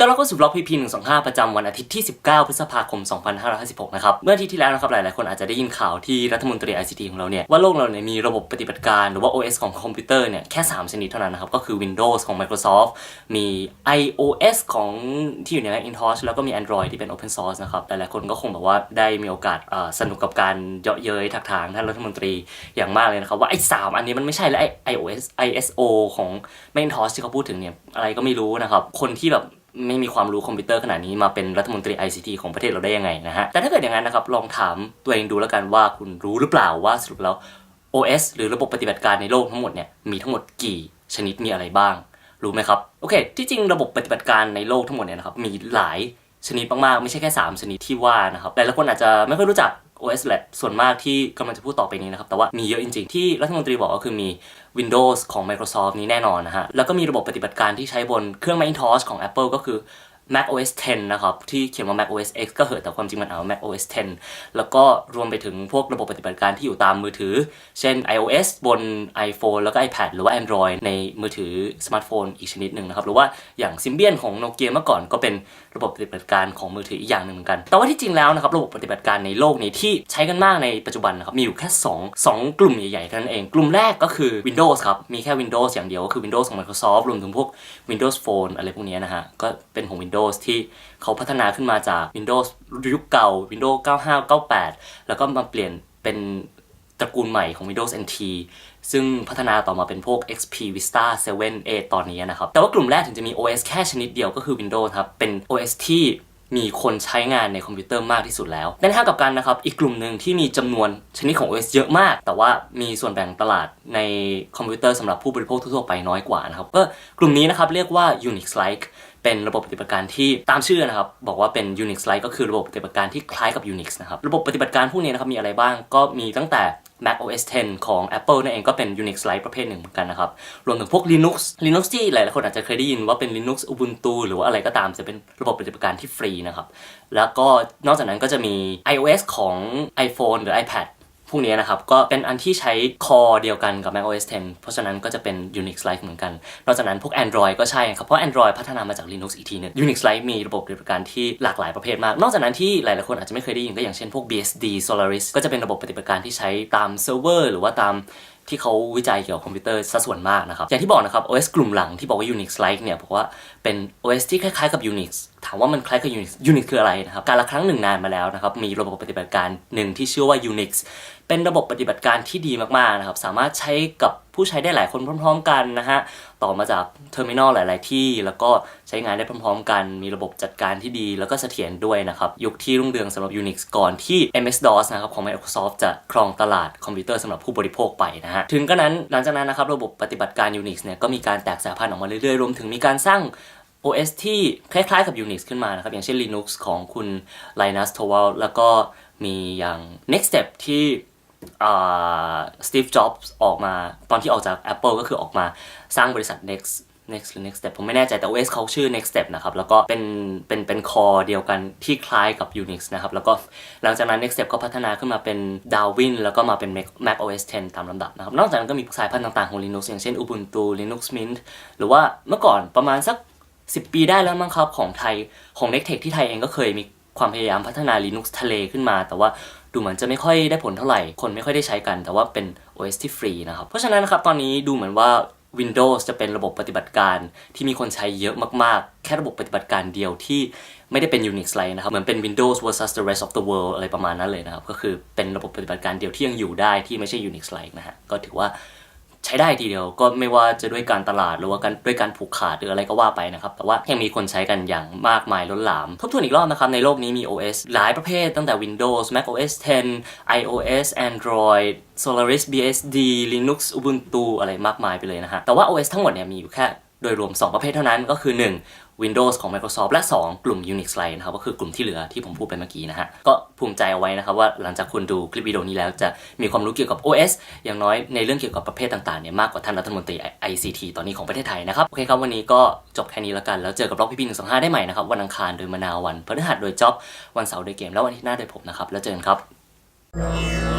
รับเข้าสู่บล็อก PP 125ประจำวันอาทิตย์ที่ 19 พฤษภาคม 2556 นะครับ เมื่ออาทิตย์ที่แล้วนะครับหลายๆ คนอาจจะได้ยินข่าวที่รัฐมนตรี ICT ของเราเนี่ย ว่าโลกเราเนี่ยมีระบบปฏิบัติการหรือว่า OS ของคอมพิวเตอร์เนี่ยแค่ 3 ชนิดเท่านั้นนะครับ ก็คือ Windows ของ Microsoft มี iOS ของที่อยู่ใน Macintosh แล้วก็มี Android ที่เป็น Open Source นะครับ หลายๆ คนก็คงแบบว่าได้มีโอกาสสนุกกับการเยาะเย้ยทักทางท่านรัฐมนตรีอย่างมากเลยนะครับว่าไอ้สามอันนี้มันไม่ใช่แล้วไอ้ iOS ISO ของ Macintosh ที่เขาพูดถึงเนี่ยอะไรก็ไม่รู้นะครับคนที่แบบ ไม่มีความรู้คอมพิวเตอร์ขนาดนี้มาเป็นรัฐมนตรี ICT ของประเทศเราได้ยังไงนะฮะ แต่ถ้าเกิดอย่างนั้นนะครับลองถามตัวเองดูแล้วกันว่าคุณรู้หรือเปล่าว่าสรุปแล้ว OS หรือระบบปฏิบัติการในโลกทั้งหมดเนี่ยมีทั้งหมดกี่ชนิดมีอะไรบ้าง รู้ไหมครับ โอเค ที่จริงระบบปฏิบัติการในโลกทั้งหมดเนี่ยนะครับมีหลายชนิดมากๆไม่ใช่แค่ 3 ชนิดที่ว่านะครับหลายๆคนอาจจะไม่ค่อยรู้จัก OS Lab ส่วนมากที่กำลังจะพูดต่อไปนี้นะครับ แต่ว่ามีเยอะจริง ๆ ที่รัฐมนตรีบอกก็คือมี Windows ของ Microsoft นี้แน่นอนนะฮะ แล้วก็มีระบบปฏิบัติการที่ใช้บนเครื่อง Macintosh ของ Apple ก็คือ Mac OS 10 นะครับ ที่เขียนว่า Mac OS X ก็เหอะแต่ความจริงมันอ่านว่า Mac OS 10 แล้วก็รวมไปถึงพวกระบบปฏิบัติการที่อยู่ตามมือถือ เช่น iOS บน iPhone แล้วก็ iPad หรือว่า Android ในมือถือสมาร์ทโฟนอีกชนิดหนึ่งนะครับ หรือว่าอย่าง Symbian ของ Nokia เมื่อก่อนก็เป็นระบบปฏิบัติการของมือถืออีกอย่างหนึ่งเหมือนกัน แต่ว่าที่จริงแล้วนะครับระบบปฏิบัติการในโลกนี้ที่ใช้กันมากในปัจจุบันนะครับมีอยู่แค่ 2 2 กลุ่มใหญ่ๆเท่านั้นเอง กลุ่มแรกก็คือ Windows ครับมีแค่ Windows อย่างเดียวก็คือ Windows ของ Microsoft รวมถึงพวก Windows Phone อะไรพวกนี้นะฮะก็เป็นของ Windows ที่เขาพัฒนาขึ้นมาจาก Windows ยุคเก่า Windows 95 98 แล้วก็มาเปลี่ยนเป็นตระกูลใหม่ของ Windows NT ซึ่งพัฒนาต่อมาเป็นพวก XP Vista 7 8ตอนนี้นะครับ แต่ว่ากลุ่มแรกถึงจะมี OS แค่ชนิดเดียวก็คือ Windows ครับ เป็น OS ที่มีคนใช้งานในคอมพิวเตอร์มากที่สุดแล้วในทางกลับกันนะครับ อีกกลุ่มหนึ่งที่มีจำนวนชนิดของ OS เยอะมาก แต่ว่ามีส่วนแบ่งตลาดในคอมพิวเตอร์สำหรับผู้บริโภคทั่วไปน้อยกว่านะครับ ก็กลุ่มนี้นะครับเรียกว่า Unix-like เป็นระบบปฏิบัติการที่ตามชื่อนะครับ บอกว่าเป็น Unix-like ก็คือระบบปฏิบัติการที่คล้ายกับ Unix นะครับ ระบบปฏิบัติการพวกนี้นะครับมีอะไรบ้างก็มีตั้งแต่ Mac OS 10 ของ Apple นั่นเองก็เป็น Unix-like ประเภทหนึ่งเหมือนกันนะครับ รวมถึงพวก Linux Linux ที่หลาย ๆ คนอาจจะเคยได้ยินว่าเป็น Linux Ubuntu หรือว่าอะไรก็ตามจะเป็นระบบปฏิบัติการที่ฟรีนะครับ แล้วก็นอกจากนั้นก็จะมี iOS ของ iPhone หรือ iPad วกนี้นะครับ ก็เป็นอันที่ใช้คอเดียวกันกับ Mac OS 10เพราะฉะนั้นก็จะเป็น Unix like เหมือนกัน นอกจากนั้นพวก Android ก็ใช่ครับ เพราะ Android พัฒนามาจาก Linux อีกทีหนึง Unix like มีระบบปฏิบัติการที่หลากหลายประเภทมาก นอกจากนั้นที่หลายๆคนอาจจะไม่เคยได้ยินก็อย่างเช่นพวก BSD Solaris ก็จะเป็นระบบปฏิบัติการที่ใช้ตามเซิร์ฟเวอร์หรือว่าตาม ที่เขาวิจัยเกี่ยวกับคอมพิวเตอร์ซะส่วนมากนะครับ อย่างที่บอกนะครับ OS กลุ่มหลังที่บอกว่า Unix like เนี่ยบอกว่าเป็น OS ที่คล้ายๆกับ Unix ถามว่ามันคล้ายกับ Unix Unix คืออะไรนะครับ การละครั้งหนึ่งนานมาแล้วนะครับ มีระบบปฏิบัติการหนึ่งที่ชื่อว่า Unix เป็นระบบปฏิบัติการที่ดีมากๆนะครับ สามารถใช้กับ ผู้ใช้ได้หลายคนพร้อม ๆ กันนะฮะ ต่อมาจากเทอร์มินอลหลาย ๆ ที่ แล้วก็ใช้งานได้พร้อม ๆ กัน มีระบบจัดการที่ดี แล้วก็เสถียรด้วยนะครับ ยุคที่รุ่งเรืองสำหรับ Unix ก่อนที่ MS-DOS นะครับของ Microsoft จะครองตลาดคอมพิวเตอร์สำหรับผู้บริโภคไปนะฮะ ถึงกระนั้นหลังจากนั้นนะครับระบบปฏิบัติการ Unix เนี่ยก็มีการแตกสายพันธุ์ออกมาเรื่อย ๆ รวมถึงมีการสร้าง OS ที่คล้าย ๆ กับ Unix ขึ้นมานะครับ อย่างเช่น Linux ของคุณ Linus Torvald แล้วก็มีอย่าง Next Step ที่ สตีฟจ็อบส์ออกมาตอนที่ออกจาก Apple ก็คือออกมาสร้างบริษัท Next Next หรือ Next Step ผมไม่แน่ใจแต่ OS เขาชื่อ Next Step นะครับ แล้วก็เป็นเป็นเป็นคอเดียวกันที่คล้ายกับ Unix นะครับ แล้วก็หลังจากนั้น Next Step ก็พัฒนาขึ้นมาเป็น Darwin แล้วก็มาเป็น Mac OS 10 ตามลำดับนะครับ นอกจากนั้นก็มีสายพันธุ์ต่างๆของ Linux อย่างเช่น Ubuntu Linux Mint หรือว่าเมื่อก่อนประมาณสัก 10 ปีได้แล้วมั้งครับ ของไทยของ n e c t e c h ที่ไทยเองก็เคยมี ความพยายามพัฒนา Linux ทะเลขึ้นมา แต่ว่าดูเหมือนจะไม่ค่อยได้ผลเท่าไหร่ คนไม่ค่อยได้ใช้กัน แต่ว่าเป็น OS ที่ฟรีนะครับ เพราะฉะนั้นนะครับตอนนี้ดูเหมือนว่า Windows จะเป็นระบบปฏิบัติการที่มีคนใช้เยอะมากๆ แค่ระบบปฏิบัติการเดียวที่ไม่ได้เป็น Unix เลยนะครับ เหมือนเป็น Windows versus the rest of the world อะไรประมาณนั้นเลยนะครับ ก็คือเป็นระบบปฏิบัติการเดียวที่ยังอยู่ได้ที่ไม่ใช่ Unix like นะฮะ ก็ถือว่า ใช้ได้ทีเดียวก็ไม่ว่าจะด้วยการตลาดหรือว่าการด้วยการผูกขาดหรืออะไรก็ว่าไปนะครับ แต่ว่ายังมีคนใช้กันอย่างมากมายล้นหลาม ทบทวนอีกรอบนะครับ ในโลกนี้มี OS หลายประเภทตั้งแต่ Windows Mac OS 10 iOS Android Solaris BSD Linux Ubuntu อะไรมากมายไปเลยนะฮะ แต่ว่า OS ทั้งหมดเนี่ยมีอยู่แค่โดยรวม 2 ประเภทเท่านั้นก็คือ 1 Windows ของ Microsoft และ 2 กลุ่ม Unix Like นะครับ ก็คือกลุ่มที่เหลือที่ผมพูดไปเมื่อกี้นะฮะ ก็ภูมิใจเอาไว้นะครับว่าหลังจากคุณดูคลิปวิดีโอนี้แล้วจะมีความรู้เกี่ยวกับ OS อย่างน้อยในเรื่องเกี่ยวกับประเภทต่างๆเนี่ยมากกว่าท่านรัฐมนตรี ICT ตอนนี้ของประเทศไทยนะครับ โอเคครับ วันนี้ก็จบแค่นี้แล้วกัน แล้วเจอกับล็อกพีพีหนึ่งสองห้าได้ใหม่นะครับวันอังคารโดยมะนาววันพฤหัสโดยจ็อบวันเสาร์โดยเกมแล้ววันอาที่หน้าโดยผมนะครับแล้วเจอกันครับ